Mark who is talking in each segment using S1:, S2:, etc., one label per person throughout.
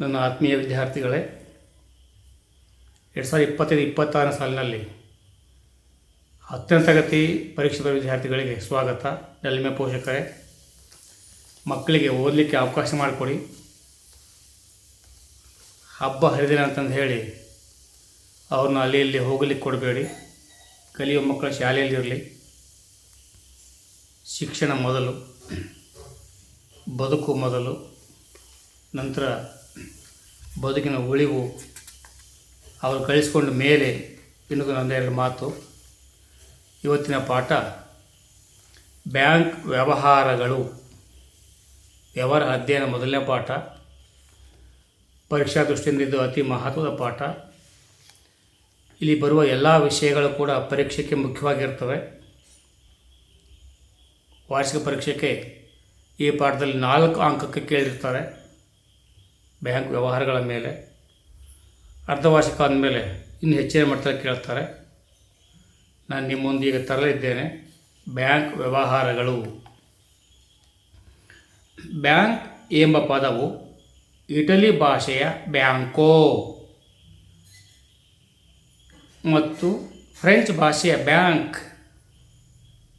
S1: ನನ್ನ ಆತ್ಮೀಯ ವಿದ್ಯಾರ್ಥಿಗಳೇ, ಎರಡು ಸಾವಿರದ ಇಪ್ಪತ್ತೈದು, ಇಪ್ಪತ್ತಾರನೇ ಸಾಲಿನಲ್ಲಿ ಹತ್ತನೇ ತರಗತಿ ಪರೀಕ್ಷೆ ಬರೆಯುವ ವಿದ್ಯಾರ್ಥಿಗಳಿಗೆ ಸ್ವಾಗತ. ಎಲ್ಮೆ ಪೋಷಕರೇ, ಮಕ್ಕಳಿಗೆ ಓದಲಿಕ್ಕೆ ಅವಕಾಶ ಮಾಡಿಕೊಡಿ. ಹಬ್ಬ ಹರಿದಿನ ಅಂತಂದು ಹೇಳಿ ಅವ್ರನ್ನ ಅಲ್ಲಿ ಇಲ್ಲಿ ಹೋಗಲಿಕ್ಕೆ ಕೊಡಬೇಡಿ. ಕಲಿಯುವ ಮಕ್ಕಳ ಶಾಲೆಯಲ್ಲಿರಲಿ ಶಿಕ್ಷಣ ಮೊದಲು, ಬದುಕು ಮೊದಲು, ನಂತರ ಬದುಕಿನ ಉಳಿವು ಅವರು ಕಳಿಸ್ಕೊಂಡ ಮೇಲೆ ಇನ್ನೊಂದು ನಂದೆರಡು ಮಾತು. ಇವತ್ತಿನ ಪಾಠ, ಬ್ಯಾಂಕ್ ವ್ಯವಹಾರಗಳು. ವ್ಯವಹಾರ ಅಧ್ಯಯನ ಮೊದಲನೇ ಪಾಠ. ಪರೀಕ್ಷಾ ದೃಷ್ಟಿಯಿಂದ ಇದು ಅತಿ ಮಹತ್ವದ ಪಾಠ. ಇಲ್ಲಿ ಬರುವ ಎಲ್ಲ ವಿಷಯಗಳು ಕೂಡ ಪರೀಕ್ಷೆಗೆ ಮುಖ್ಯವಾಗಿರ್ತವೆ. ವಾರ್ಷಿಕ ಪರೀಕ್ಷೆಗೆ ಈ ಪಾಠದಲ್ಲಿ ನಾಲ್ಕು ಅಂಕಕ್ಕೆ ಕೇಳಿರ್ತಾರೆ. ಬ್ಯಾಂಕ್ ವ್ಯವಹಾರಗಳ ಮೇಲೆ, ಅರ್ಧವಾರ್ಷಿಕ ಆದಮೇಲೆ ಇನ್ನು ಹೆಚ್ಚಿನ ಮಟ್ಟದಲ್ಲಿ ಕೇಳ್ತಾರೆ. ನಾನು ನಿಮ್ಮೊಂದಿಗೆ ತರಲಿದ್ದೇನೆ. ಬ್ಯಾಂಕ್ ವ್ಯವಹಾರಗಳು. ಬ್ಯಾಂಕ್ ಎಂಬ ಪದವು ಇಟಲಿ ಭಾಷೆಯ ಬ್ಯಾಂಕೋ. ಮತ್ತು ಫ್ರೆಂಚ್ ಭಾಷೆಯ ಬ್ಯಾಂಕ್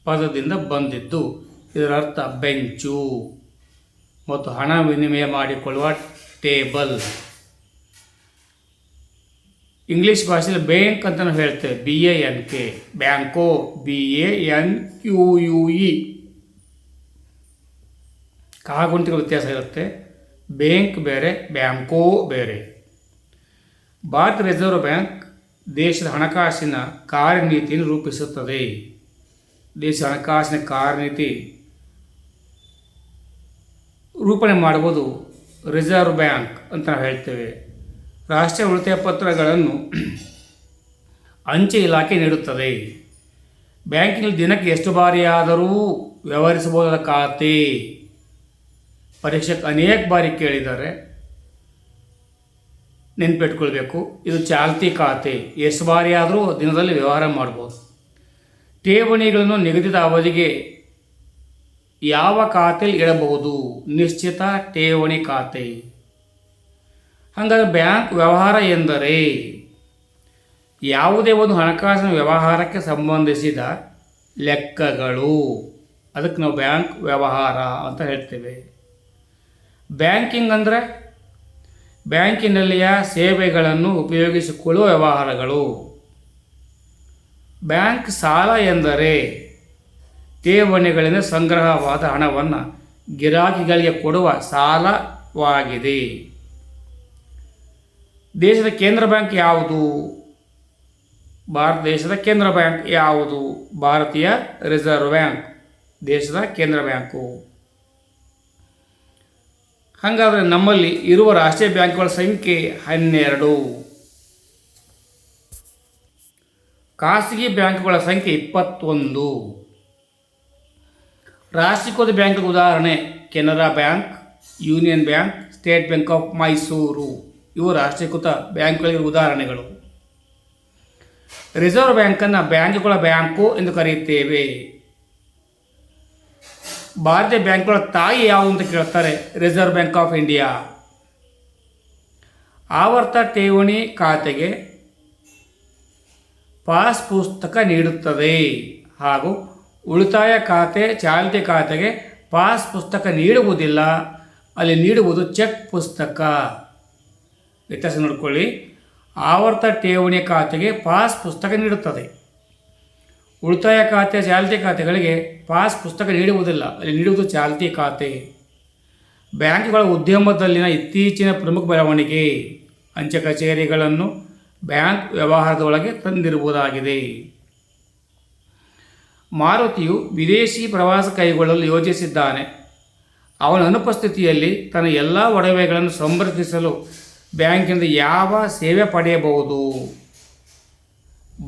S1: ಪದದಿಂದ ಬಂದಿದ್ದು. ಇದರ ಅರ್ಥ ಬೆಂಚು. ಮತ್ತು ಹಣ ವಿನಿಮಯ ಮಾಡಿಕೊಳ್ಳುವ ಟೇಬಲ್ ಇಂಗ್ಲೀಷ್ ಭಾಷೆಯಲ್ಲಿ ಬ್ಯಾಂಕ್ ಅಂತ ನಾವು ಹೇಳ್ತೇವೆ. B A N K ಬ್ಯಾಂಕೋ B A N U U E ಕಾಗುಂಟಿಗೆ ವ್ಯತ್ಯಾಸ ಇರುತ್ತೆ. ಬ್ಯಾಂಕ್ ಬೇರೆ ಬ್ಯಾಂಕೋ ಬೇರೆ. ಭಾರತ ರಿಸರ್ವ್ ಬ್ಯಾಂಕ್ ದೇಶದ ಹಣಕಾಸಿನ ಕಾರ್ಯನೀತಿಯನ್ನು ರೂಪಿಸುತ್ತದೆ. ದೇಶ ಹಣಕಾಸಿನ ಕಾರ್ಯನೀತಿ ರೂಪಣೆ ಮಾಡುವುದು ರಿಸರ್ವ್ ಬ್ಯಾಂಕ್ ಅಂತ ನಾವು ಹೇಳ್ತೇವೆ. ರಾಷ್ಟ್ರೀಯ ಉಳಿತಾಯ ಪತ್ರಗಳನ್ನು ಅಂಚೆ ಇಲಾಖೆ ನೀಡುತ್ತದೆ. ಬ್ಯಾಂಕಿನಲ್ಲಿ ದಿನಕ್ಕೆ ಎಷ್ಟು ಬಾರಿಯಾದರೂ ವ್ಯವಹರಿಸಬಹುದಾದ ಖಾತೆ? ಪರೀಕ್ಷೆಗೆ ಅನೇಕ ಬಾರಿ ಕೇಳಿದ್ದಾರೆ. ನೆನ್ಪಿಟ್ಕೊಳ್ಬೇಕು. ಇದು ಚಾಲ್ತಿ ಖಾತೆ. ಎಷ್ಟು ಬಾರಿ ಆದರೂ ದಿನದಲ್ಲಿ ವ್ಯವಹಾರ ಮಾಡ್ಬೋದು. ಠೇವಣಿಗಳನ್ನು ನಿಗದಿತ ಅವಧಿಗೆ ಯಾವ ಖಾತೆಯಲ್ಲಿ ಇಡಬಹುದು? ನಿಶ್ಚಿತ ಠೇವಣಿ ಖಾತೆ. ಹಾಗಾದರೆ ಬ್ಯಾಂಕ್ ವ್ಯವಹಾರ ಎಂದರೆ? ಯಾವುದೇ ಒಂದು ಹಣಕಾಸಿನ ವ್ಯವಹಾರಕ್ಕೆ ಸಂಬಂಧಿಸಿದ ಲೆಕ್ಕಗಳು. ಅದಕ್ಕೆ ನಾವು ಬ್ಯಾಂಕ್ ವ್ಯವಹಾರ ಅಂತ ಹೇಳ್ತೇವೆ. ಬ್ಯಾಂಕಿಂಗ್ ಅಂದರೆ? ಬ್ಯಾಂಕಿನಲ್ಲಿಯ ಸೇವೆಗಳನ್ನು ಉಪಯೋಗಿಸಿಕೊಳ್ಳುವ ವ್ಯವಹಾರಗಳು. ಬ್ಯಾಂಕ್ ಸಾಲ ಎಂದರೆ? ಠೇವಣಿಗಳಿಂದ ಸಂಗ್ರಹವಾದ ಹಣವನ್ನು ಗಿರಾಕಿಗಳಿಗೆ ಕೊಡುವ ಸಾಲವಾಗಿದೆ. ದೇಶದ ಕೇಂದ್ರ ಬ್ಯಾಂಕ್ ಯಾವುದು? ಭಾರತ ದೇಶದ ಕೇಂದ್ರ ಬ್ಯಾಂಕ್ ಯಾವುದು? ಭಾರತೀಯ ರಿಸರ್ವ್ ಬ್ಯಾಂಕ್, ದೇಶದ ಕೇಂದ್ರ ಬ್ಯಾಂಕು. ಹಾಗಾದರೆ ನಮ್ಮಲ್ಲಿ ಇರುವ ರಾಷ್ಟ್ರೀಯ ಬ್ಯಾಂಕ್ಗಳ ಸಂಖ್ಯೆ ಹನ್ನೆರಡು. ಖಾಸಗಿ ಬ್ಯಾಂಕ್ಗಳ ಸಂಖ್ಯೆ ಇಪ್ಪತ್ತೊಂದು. ರಾಷ್ಟ್ರೀಕೃತ ಬ್ಯಾಂಕ್ ಉದಾಹರಣೆ Canara bank, union bank, state bank of Mysore. ಇವು ರಾಷ್ಟ್ರೀಕೃತ ಬ್ಯಾಂಕ್ಗಳಿಗೆ ಉದಾಹರಣೆಗಳು. ರಿಸರ್ವ್ ಬ್ಯಾಂಕನ್ನು ಬ್ಯಾಂಕ್ಗಳ ಬ್ಯಾಂಕು ಎಂದು ಕರೆಯುತ್ತೇವೆ. ಭಾರತೀಯ ಬ್ಯಾಂಕ್ಗಳ ತಾಯಿ ಯಾವುದು ಅಂತ ಕೇಳ್ತಾರೆ ರಿಸರ್ವ್ ಬ್ಯಾಂಕ್ ಆಫ್ ಇಂಡಿಯಾ. ಆವರ್ತ ಠೇವಣಿ ಖಾತೆಗೆ ಪಾಸ್ ಪುಸ್ತಕ ನೀಡುತ್ತದೆ ಹಾಗೂ ಉಳಿತಾಯ ಖಾತೆ, ಚಾಲ್ತಿ ಖಾತೆಗೆ ಪಾಸ್ ಪುಸ್ತಕ ನೀಡುವುದಿಲ್ಲ. ಅಲ್ಲಿ ನೀಡುವುದು ಚೆಕ್ ಪುಸ್ತಕ. ವ್ಯತ್ಯಾಸ ನೋಡಿಕೊಳ್ಳಿ. ಆವರ್ತ ಠೇವಣಿ ಖಾತೆಗೆ ಪಾಸ್ ಪುಸ್ತಕ ನೀಡುತ್ತದೆ. ಉಳಿತಾಯ ಖಾತೆ, ಚಾಲ್ತಿ ಖಾತೆಗಳಿಗೆ ಪಾಸ್ ಪುಸ್ತಕ ನೀಡುವುದಿಲ್ಲ. ಅಲ್ಲಿ ನೀಡುವುದು ಚಾಲ್ತಿ ಖಾತೆ. ಬ್ಯಾಂಕ್ಗಳ ಉದ್ಯಮದಲ್ಲಿನ ಇತ್ತೀಚಿನ ಪ್ರಮುಖ ಬೆಳವಣಿಗೆ. ಅಂಚೆ ಕಚೇರಿಗಳನ್ನು ಬ್ಯಾಂಕ್ ವ್ಯವಹಾರದೊಳಗೆ ತಂದಿರುವುದಾಗಿದೆ. ಮಾರುತಿಯು ವಿದೇಶಿ ಪ್ರವಾಸ ಕೈಗೊಳ್ಳಲು ಯೋಜಿಸಿದ್ದಾನೆ. ಅವನ ಅನುಪಸ್ಥಿತಿಯಲ್ಲಿ ತನ್ನ ಎಲ್ಲ ಒಡವೆಗಳನ್ನು ಸಂರಕ್ಷಿಸಲು ಬ್ಯಾಂಕಿನಿಂದ ಯಾವ ಸೇವೆ ಪಡೆಯಬಹುದು?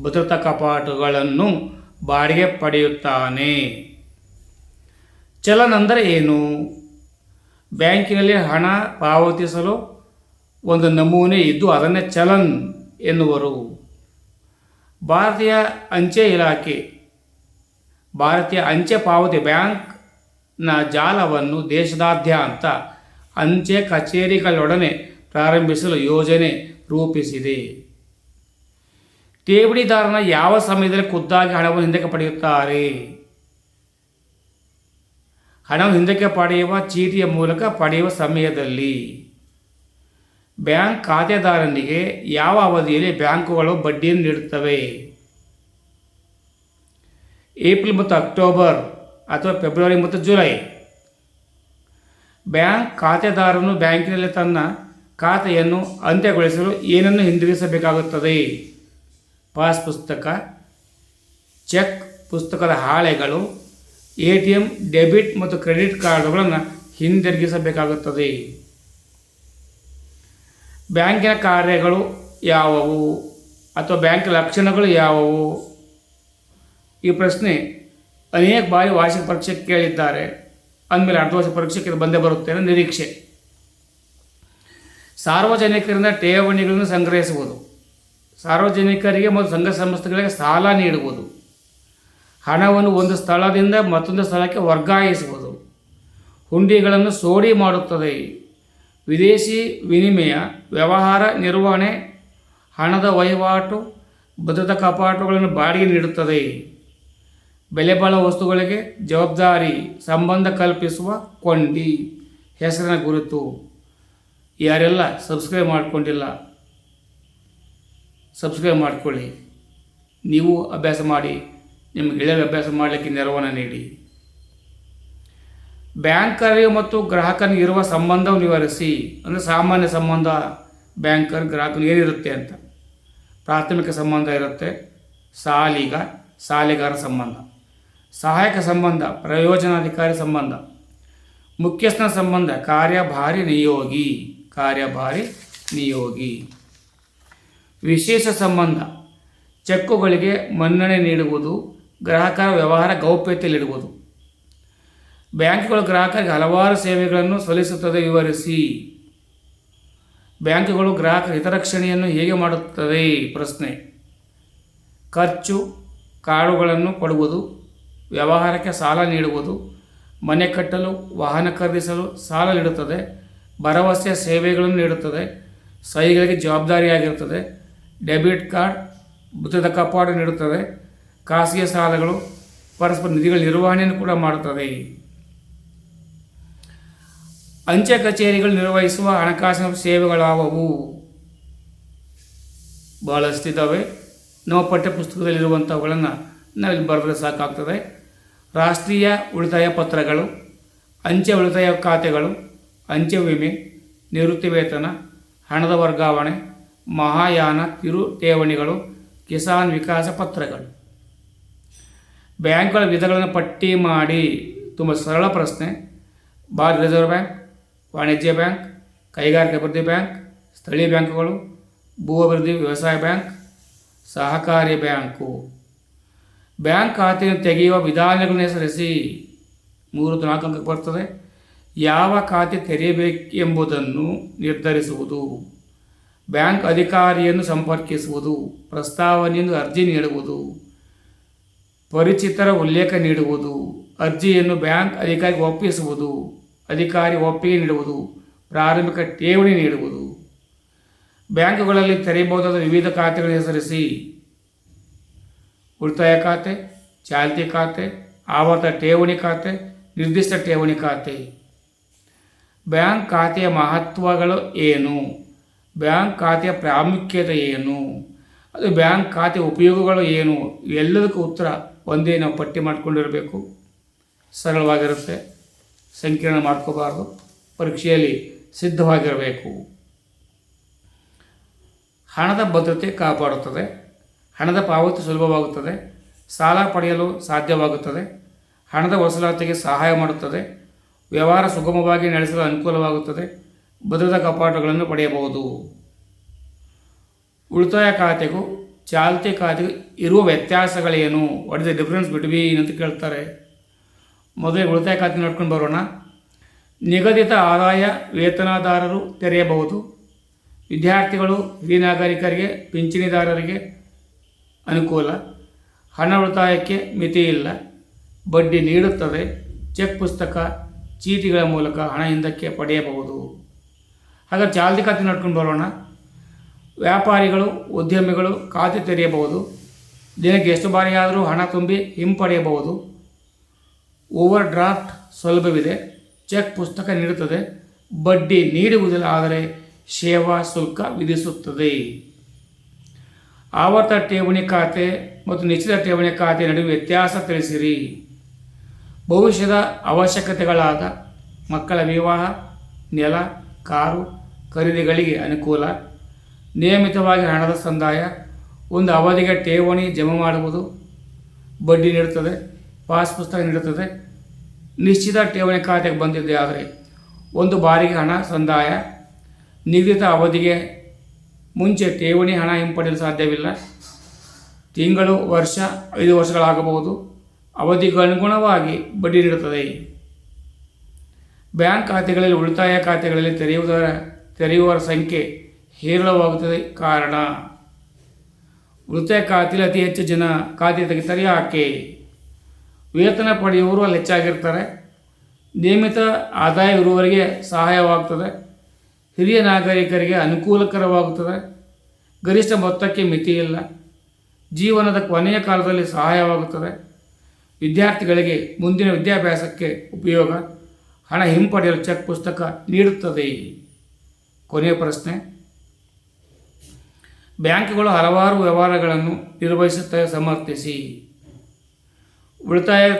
S1: ಭದ್ರತಾ ಕಪಾಟುಗಳನ್ನು ಬಾಡಿಗೆ ಪಡೆಯುತ್ತಾನೆ. ಚಲನ್ ಅಂದರೆ ಏನು? ಬ್ಯಾಂಕಿನಲ್ಲಿ ಹಣ ಪಾವತಿಸಲು ಒಂದು ನಮೂನೆ ಇದ್ದು ಅದನ್ನೇ ಚಲನ್ ಎನ್ನುವರು. ಭಾರತೀಯ ಅಂಚೆ ಇಲಾಖೆ ಭಾರತೀಯ ಅಂಚೆ ಪಾವತಿ ಬ್ಯಾಂಕ್ನ ಜಾಲವನ್ನು ದೇಶದಾದ್ಯಂತ ಅಂಚೆ ಕಚೇರಿಗಳೊಡನೆ ಪ್ರಾರಂಭಿಸಲು ಯೋಜನೆ ರೂಪಿಸಿದೆ. ಠೇವಣಿದಾರನ ಯಾವ ಸಮಯದಲ್ಲಿ ಖುದ್ದಾಗಿ ಹಣವನ್ನು ಹಿಂದಕ್ಕೆ ಪಡೆಯುತ್ತಾರೆ? ಹಣವನ್ನು ಹಿಂದಕ್ಕೆ ಪಡೆಯುವ ಚೀಟಿಯ ಮೂಲಕ ಪಡೆಯುವ ಸಮಯದಲ್ಲಿ ಬ್ಯಾಂಕ್ ಖಾತೆದಾರನಿಗೆ ಯಾವ ಅವಧಿಯಲ್ಲಿ ಬ್ಯಾಂಕುಗಳು ಬಡ್ಡಿಯನ್ನು ನೀಡುತ್ತವೆ? ಏಪ್ರಿಲ್ ಮತ್ತು ಅಕ್ಟೋಬರ್ ಅಥವಾ ಫೆಬ್ರವರಿ ಮತ್ತು ಜುಲೈ ಬ್ಯಾಂಕ್ ಖಾತೆದಾರನು ಬ್ಯಾಂಕಿನಲ್ಲಿ ತನ್ನ ಖಾತೆಯನ್ನು ಅಂತ್ಯಗೊಳಿಸಲು ಏನನ್ನು ಹಿಂದಿರುಗಿಸಬೇಕಾಗುತ್ತದೆ ಪಾಸ್ ಪುಸ್ತಕ, ಚೆಕ್ ಪುಸ್ತಕದ ಹಾಳೆಗಳು ಎ ಟಿ ಎಂ ಡೆಬಿಟ್ ಮತ್ತು ಕ್ರೆಡಿಟ್ ಕಾರ್ಡುಗಳನ್ನು ಹಿಂದಿರುಗಿಸಬೇಕಾಗುತ್ತದೆ. ಬ್ಯಾಂಕಿನ ಕಾರ್ಯಗಳು ಯಾವುವು ಅಥವಾ ಬ್ಯಾಂಕ್ ಲಕ್ಷಣಗಳು ಯಾವುವು? ಈ ಪ್ರಶ್ನೆ ಅನೇಕ ಬಾರಿ ವಾರ್ಷಿಕ ಪರೀಕ್ಷೆ ಕೇಳಿದ್ದಾರೆ. ಅಂದಮೇಲೆ ಅರ್ಧ ವರ್ಷ ಪರೀಕ್ಷೆಗೆ ಇದು ಬಂದೇ ಬರುತ್ತೆ ಅನ್ನೋ ನಿರೀಕ್ಷೆ. ಸಾರ್ವಜನಿಕರಿಂದ ಠೇವಣಿಗಳನ್ನು ಸಂಗ್ರಹಿಸುವುದು ಸಾರ್ವಜನಿಕರಿಗೆ ಮತ್ತು ಸಂಘ ಸಂಸ್ಥೆಗಳಿಗೆ ಸಾಲ ನೀಡುವುದು ಹಣವನ್ನು ಒಂದು ಸ್ಥಳದಿಂದ ಮತ್ತೊಂದು ಸ್ಥಳಕ್ಕೆ ವರ್ಗಾಯಿಸುವುದು ಹುಂಡಿಗಳನ್ನು ಸೋಡಿ ಮಾಡುತ್ತದೆ. ವಿದೇಶಿ ವಿನಿಮಯ, ವ್ಯವಹಾರ ನಿರ್ವಹಣೆ, ಹಣದ ವಹಿವಾಟು, ಭದ್ರತಾ ಕಪಾಟುಗಳನ್ನು ಬಾಡಿಗೆ ನೀಡುತ್ತದೆ. ಬೆಲೆ ಬಾಳುವ ವಸ್ತುಗಳಿಗೆ ಜವಾಬ್ದಾರಿ, ಸಂಬಂಧ ಕಲ್ಪಿಸುವ ಕೊಂಡಿ. ಹೆಸರಿನ ಗುರುತು. ಯಾರೆಲ್ಲ ಸಬ್ಸ್ಕ್ರೈಬ್ ಮಾಡಿಕೊಂಡಿಲ್ಲ, ಸಬ್ಸ್ಕ್ರೈಬ್ ಮಾಡಿಕೊಳ್ಳಿ. ನೀವು ಅಭ್ಯಾಸ ಮಾಡಿ, ನಿಮ್ಮ ಗೆಳೆಯರು ಅಭ್ಯಾಸ ಮಾಡಲಿಕ್ಕೆ ನೆರವನ್ನು ನೀಡಿ. ಬ್ಯಾಂಕರಿಗೆ ಮತ್ತು ಗ್ರಾಹಕನಿಗೆ ಇರುವ ಸಂಬಂಧವನ್ನು ವಿವರಿಸಿ. ಅಂದರೆ ಸಾಮಾನ್ಯ ಸಂಬಂಧ, ಬ್ಯಾಂಕರ್, ಗ್ರಾಹಕನಿಗೆ ಏನಿರುತ್ತೆ ಅಂತ. ಪ್ರಾಥಮಿಕ ಸಂಬಂಧ ಇರುತ್ತೆ, ಸಾಲಿಗ, ಸಾಲಿಗಾರ ಸಂಬಂಧ. ಸಹಾಯಕ ಸಂಬಂಧ, ಪ್ರಯೋಜನಾಧಿಕಾರಿ ಸಂಬಂಧ, ಮುಖ್ಯಸ್ಥನ ಸಂಬಂಧ, ಕಾರ್ಯಭಾರಿ ನಿಯೋಗಿ ಕಾರ್ಯಭಾರಿ ನಿಯೋಗಿ. ವಿಶೇಷ ಸಂಬಂಧ, ಚೆಕ್ಕುಗಳಿಗೆ ಮನ್ನಣೆ ನೀಡುವುದು, ಗ್ರಾಹಕರ ವ್ಯವಹಾರ ಗೌಪ್ಯತೆಯಲ್ಲಿಡುವುದು ಬ್ಯಾಂಕುಗಳು ಗ್ರಾಹಕರಿಗೆ ಹಲವಾರು ಸೇವೆಗಳನ್ನು ಸಲ್ಲಿಸುತ್ತದೆ ವಿವರಿಸಿ. ಬ್ಯಾಂಕುಗಳು ಗ್ರಾಹಕರ ಹಿತರಕ್ಷಣೆಯನ್ನು ಹೇಗೆ ಮಾಡುತ್ತದೆ? ಪ್ರಶ್ನೆ. ಖರ್ಚು ಕಾರ್ಡುಗಳನ್ನು ಕೊಡುವುದು ವ್ಯವಹಾರಕ್ಕೆ ಸಾಲ ನೀಡುವುದು, ಮನೆ ಕಟ್ಟಲು, ವಾಹನ ಖರೀದಿಸಲು ಸಾಲ ನೀಡುತ್ತದೆ ಭರವಸೆಯ ಸೇವೆಗಳನ್ನು ನೀಡುತ್ತದೆ, ಸಹಿಗಳಿಗೆ ಜವಾಬ್ದಾರಿಯಾಗಿರುತ್ತದೆ, ಡೆಬಿಟ್ ಕಾರ್ಡ್ ಭದ್ರತಾ ಕಾಪಾಡು ನೀಡುತ್ತದೆ, ಖಾಸಗಿ ಸಾಲಗಳು, ಪರಸ್ಪರ ನಿಧಿಗಳ ನಿರ್ವಹಣೆಯನ್ನು ಕೂಡ ಮಾಡುತ್ತದೆ. ಅಂಚೆ ಕಚೇರಿಗಳು ನಿರ್ವಹಿಸುವ ಹಣಕಾಸಿನ ಸೇವೆಗಳಾವವು? ಬಹಳಷ್ಟಿದ್ದಾವೆ ನಮ್ಮ ಪಠ್ಯ ಪುಸ್ತಕದಲ್ಲಿರುವಂಥವುಗಳನ್ನು ನಾವಿಲ್ಲಿ ಬರೆದ್ರೆ ಸಾಕಾಗ್ತದೆ. ರಾಷ್ಟ್ರೀಯ ಉಳಿತಾಯ ಪತ್ರಗಳು, ಅಂಚೆ ಉಳಿತಾಯ ಖಾತೆಗಳು, ಅಂಚೆ ವಿಮೆ, ನಿವೃತ್ತಿ ವೇತನ, ಹಣದ ವರ್ಗಾವಣೆ, ಮಹಾಯಾನ ಕಿರು ಠೇವಣಿಗಳು, ಕಿಸಾನ್ ವಿಕಾಸ ಪತ್ರಗಳು. ಬ್ಯಾಂಕ್ಗಳ ವಿಧಗಳನ್ನು ಪಟ್ಟಿ ಮಾಡಿ, ತುಂಬ ಸರಳ ಪ್ರಶ್ನೆ. ಭಾರತ ರಿಸರ್ವ್ ಬ್ಯಾಂಕ್, ವಾಣಿಜ್ಯ ಬ್ಯಾಂಕ್, ಕೈಗಾರಿಕಾ ಅಭಿವೃದ್ಧಿ ಬ್ಯಾಂಕ್, ಸ್ಥಳೀಯ ಬ್ಯಾಂಕುಗಳು, ಭೂ ಅಭಿವೃದ್ಧಿ ವ್ಯವಸಾಯ ಬ್ಯಾಂಕ್, ಸಹಕಾರಿ ಬ್ಯಾಂಕು. ಬ್ಯಾಂಕ್ ಖಾತೆಯನ್ನು ತೆಗೆಯುವ ವಿಧಾನಗಳನ್ನು ಹೆಸರಿಸಿ ಮೂರು ನಾಲ್ಕು ಅಂಕಕ್ಕೆ ಬರ್ತದೆ. ಯಾವ ಖಾತೆ ತೆರೆಯಬೇಕೆಂಬುದನ್ನು ನಿರ್ಧರಿಸುವುದು, ಬ್ಯಾಂಕ್ ಅಧಿಕಾರಿಯನ್ನು ಸಂಪರ್ಕಿಸುವುದು, ಪ್ರಸ್ತಾವನೆಯನ್ನು ಅರ್ಜಿ ನೀಡುವುದು, ಪರಿಚಿತರ ಉಲ್ಲೇಖ ನೀಡುವುದು, ಅರ್ಜಿಯನ್ನು ಬ್ಯಾಂಕ್ ಅಧಿಕಾರಿಗೆ ಒಪ್ಪಿಸುವುದು, ಅಧಿಕಾರಿ ಒಪ್ಪಿಗೆ ನೀಡುವುದು, ಪ್ರಾರಂಭಿಕ ಠೇವಣಿ ನೀಡುವುದು. ಬ್ಯಾಂಕುಗಳಲ್ಲಿ ತೆರೆಯಬಹುದಾದ ವಿವಿಧ ಖಾತೆಗಳನ್ನು ಹೆಸರಿಸಿ ಉಳಿತಾಯ ಖಾತೆ, ಚಾಲ್ತಿ ಖಾತೆ ಆವರ್ತ ಠೇವಣಿ ಖಾತೆ, ನಿರ್ದಿಷ್ಟ ಠೇವಣಿ ಖಾತೆ. ಬ್ಯಾಂಕ್ ಖಾತೆಯ ಮಹತ್ವಗಳು ಏನು? ಬ್ಯಾಂಕ್ ಖಾತೆಯ ಪ್ರಾಮುಖ್ಯತೆ ಏನು? ಅದು ಬ್ಯಾಂಕ್ ಖಾತೆ ಉಪಯೋಗಗಳು ಏನು? ಎಲ್ಲದಕ್ಕೂ ಉತ್ತರ ಒಂದೇ ನಾವು ಪಟ್ಟಿ ಮಾಡಿಕೊಂಡಿರಬೇಕು. ಸರಳವಾಗಿರುತ್ತೆ. ಸಂಕೀರ್ಣ ಮಾಡ್ಕೋಬಾರ್ದು. ಪರೀಕ್ಷೆಯಲ್ಲಿ ಸಿದ್ಧವಾಗಿರಬೇಕು. ಹಣದ ಭದ್ರತೆ ಕಾಪಾಡುತ್ತದೆ. ಹಣದ ಪಾವತಿ ಸುಲಭವಾಗುತ್ತದೆ, ಸಾಲ ಪಡೆಯಲು ಸಾಧ್ಯವಾಗುತ್ತದೆ, ಹಣದ ವಸೂಲಾತಿಗೆ ಸಹಾಯ ಮಾಡುತ್ತದೆ, ವ್ಯವಹಾರ ಸುಗಮವಾಗಿ ನಡೆಸಲು ಅನುಕೂಲವಾಗುತ್ತದೆ, ಭದ್ರತಾ ಕಪಾಟುಗಳನ್ನು ಪಡೆಯಬಹುದು. ಉಳಿತಾಯ ಖಾತೆಗೂ ಚಾಲ್ತಿ ಖಾತೆಗೂ ಇರುವ ವ್ಯತ್ಯಾಸಗಳೇನು? What is the difference between ಅಂತ ಕೇಳ್ತಾರೆ. ಮೊದಲೇ ಉಳಿತಾಯ ಖಾತೆ ನೋಡ್ಕೊಂಡು ಬರೋಣ. ನಿಗದಿತ ಆದಾಯ ವೇತನದಾರರು ತೆರೆಯಬಹುದು. ವಿದ್ಯಾರ್ಥಿಗಳು ಹಿರಿಯ ನಾಗರಿಕರಿಗೆ, ಪಿಂಚಣಿದಾರರಿಗೆ ಅನುಕೂಲ. ಹಣ ಉಳಿತಾಯಕ್ಕೆ ಮಿತಿ ಇಲ್ಲ. ಬಡ್ಡಿ ನೀಡುತ್ತದೆ. ಚೆಕ್ ಪುಸ್ತಕ ಚೀಟಿಗಳ ಮೂಲಕ ಹಣ ಹಿಂದಕ್ಕೆ ಪಡೆಯಬಹುದು. ಹಾಗಾದ್ರೆ ಚಾಲ್ತಿ ಖಾತೆ ನಡ್ಕೊಂಡು ಬರೋಣ. ವ್ಯಾಪಾರಿಗಳು, ಉದ್ಯಮಿಗಳು ಖಾತೆ ತೆರೆಯಬಹುದು. ದಿನಕ್ಕೆ ಎಷ್ಟು ಬಾರಿಯಾದರೂ ಹಣ ತುಂಬಿ ಹಿಂಪಡೆಯಬಹುದು. ಓವರ್ ಡ್ರಾಫ್ಟ್ ಸೌಲಭ್ಯವಿದೆ ಚೆಕ್ ಪುಸ್ತಕ ನೀಡುತ್ತದೆ. ಬಡ್ಡಿ ನೀಡುವುದಿಲ್ಲ, ಆದರೆ ಸೇವಾ ಶುಲ್ಕ ವಿಧಿಸುತ್ತದೆ. ಆವರ್ತ ಠೇವಣಿ ಖಾತೆ ಮತ್ತು ನಿಶ್ಚಿತ ಠೇವಣಿ ಖಾತೆ ನಡುವೆ ವ್ಯತ್ಯಾಸ ತಿಳಿಸಿರಿ. ಭವಿಷ್ಯದ ಅವಶ್ಯಕತೆಗಳಾದ ಮಕ್ಕಳ ವಿವಾಹ, ನೆಲ, ಕಾರು ಖರೀದಿಗಳಿಗೆ ಅನುಕೂಲ, ನಿಯಮಿತವಾಗಿ ಹಣದ ಸಂದಾಯ, ಒಂದು ಅವಧಿಗೆ ಠೇವಣಿ ಜಮೆ ಮಾಡುವುದು ಬಡ್ಡಿ ನೀಡುತ್ತದೆ, ಪಾಸ್ ಪುಸ್ತಕ ನೀಡುತ್ತದೆ, ನಿಶ್ಚಿತ ಠೇವಣಿ ಖಾತೆಗೆ ಬಂದಿದೆ ಆದರೆ ಒಂದು ಬಾರಿಗೆ ಹಣ ಸಂದಾಯ, ನಿಗದಿತ ಅವಧಿಗೆ ಮುಂಚೆ ಠೇವಣಿ ಹಣ ಹಿಂಪಡೆಯಲು ಸಾಧ್ಯವಿಲ್ಲ. ತಿಂಗಳು, ವರ್ಷ, ಐದು ವರ್ಷಗಳಾಗಬಹುದು. ಅವಧಿಗನುಗುಣವಾಗಿ ಬಡ್ಡಿ ನೀಡುತ್ತದೆ. ಬ್ಯಾಂಕ್ ಖಾತೆಗಳಲ್ಲಿ ಉಳಿತಾಯ ಖಾತೆಗಳಲ್ಲಿ ತೆರೆಯುವುದರ ತೆರೆಯುವವರ ಸಂಖ್ಯೆ ಹೇರಳವಾಗುತ್ತದೆ. ಕಾರಣ, ಉಳಿತಾಯ ಖಾತೆಯಲ್ಲಿ ಅತಿ ಹೆಚ್ಚು ಜನ ಖಾತೆ ತೆಗಿತಾರೆ ಯಾಕೆ ವೇತನ ಪಡೆಯುವವರು ಅಲ್ಲಿ ಹೆಚ್ಚಾಗಿರ್ತಾರೆ. ನಿಯಮಿತ ಆದಾಯ ಇರುವವರಿಗೆ ಸಹಾಯವಾಗ್ತದೆ. ಹಿರಿಯ ನಾಗರಿಕರಿಗೆ ಅನುಕೂಲಕರವಾಗುತ್ತದೆ. ಗರಿಷ್ಠ ಮೊತ್ತಕ್ಕೆ ಮಿತಿ ಇಲ್ಲ. ಜೀವನದ ಕೊನೆಯ ಕಾಲದಲ್ಲಿ ಸಹಾಯವಾಗುತ್ತದೆ. ವಿದ್ಯಾರ್ಥಿಗಳಿಗೆ ಮುಂದಿನ ವಿದ್ಯಾಭ್ಯಾಸಕ್ಕೆ ಉಪಯೋಗ. ಹಣ ಹಿಂಪಡೆಯಲು ಚೆಕ್ ಪುಸ್ತಕ ನೀಡುತ್ತದೆ. ಕೊನೆಯ ಪ್ರಶ್ನೆ. ಬ್ಯಾಂಕ್ಗಳು ಹಲವಾರು ವ್ಯವಹಾರಗಳನ್ನು ನಿರ್ವಹಿಸುತ್ತವೆ, ಸಮರ್ಥಿಸಿ. ಉಳಿತಾಯ,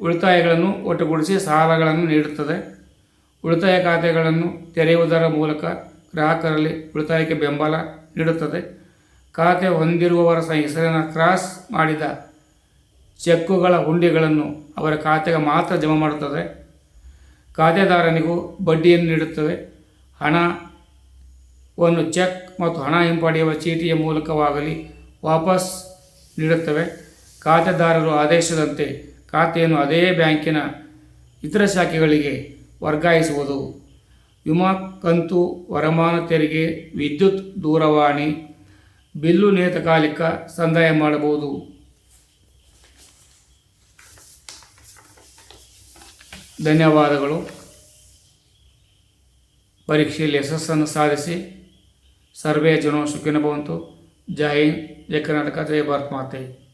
S1: ಉಳಿತಾಯಗಳನ್ನು ಒಟ್ಟುಗೂಡಿಸಿ ಸಾಲಗಳನ್ನು ನೀಡುತ್ತದೆ. ಉಳಿತಾಯ ಖಾತೆಗಳನ್ನು ತೆರೆಯುವುದರ ಮೂಲಕ ಗ್ರಾಹಕರಲ್ಲಿ ಉಳಿತಾಯಕ್ಕೆ ಬೆಂಬಲ ನೀಡುತ್ತದೆ. ಖಾತೆ ಹೊಂದಿರುವವರ ಸಹ ಹೆಸರನ್ನು ಕ್ರಾಸ್ ಮಾಡಿದ ಚೆಕ್ಕುಗಳ ಹುಂಡಿಗಳನ್ನು ಅವರ ಖಾತೆಗೆ ಮಾತ್ರ ಜಮಾ ಮಾಡುತ್ತದೆ. ಖಾತೆದಾರನಿಗೂ ಬಡ್ಡಿಯನ್ನು ನೀಡುತ್ತವೆ ಹಣವನ್ನು ಚೆಕ್ ಮತ್ತು ಹಣ ಹಿಂಪಡೆಯುವ ಚೀಟಿಯ ಮೂಲಕವಾಗಲಿ ವಾಪಸ್ ನೀಡುತ್ತವೆ. ಖಾತೆದಾರರು ಆದೇಶದಂತೆ ಖಾತೆಯನ್ನು ಅದೇ ಬ್ಯಾಂಕಿನ ಇತರ ಶಾಖೆಗಳಿಗೆ ವರ್ಗಾಯಿಸುವುದು. ವಿಮಾ ಕಂತು ವರಮಾನ ತೆರಿಗೆ, ವಿದ್ಯುತ್ ದೂರವಾಣಿ, ಬಿಲ್ಲು ನಿಯತಕಾಲಿಕ ಸಂದಾಯ ಮಾಡಬಹುದು. ಧನ್ಯವಾದಗಳು. ಪರೀಕ್ಷೆಯಲ್ಲಿ ಯಶಸ್ಸನ್ನು ಸಾಧಿಸಿ. ಸರ್ವೇ ಜನ ಸುಖಿನ ಭವಂತು. ಜೈ ಹಿಂದ್ ಜಯ ಕರ್ನಾಟಕ ಜಯ ಭಾರತ್ ಮಾತೆ.